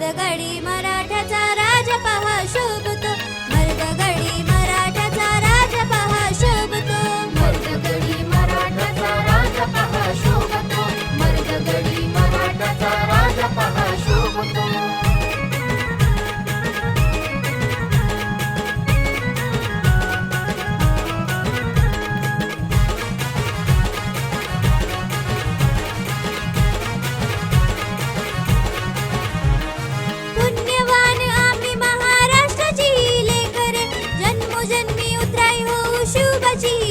गाडी मराठ्याचा राजा पहा 吧唧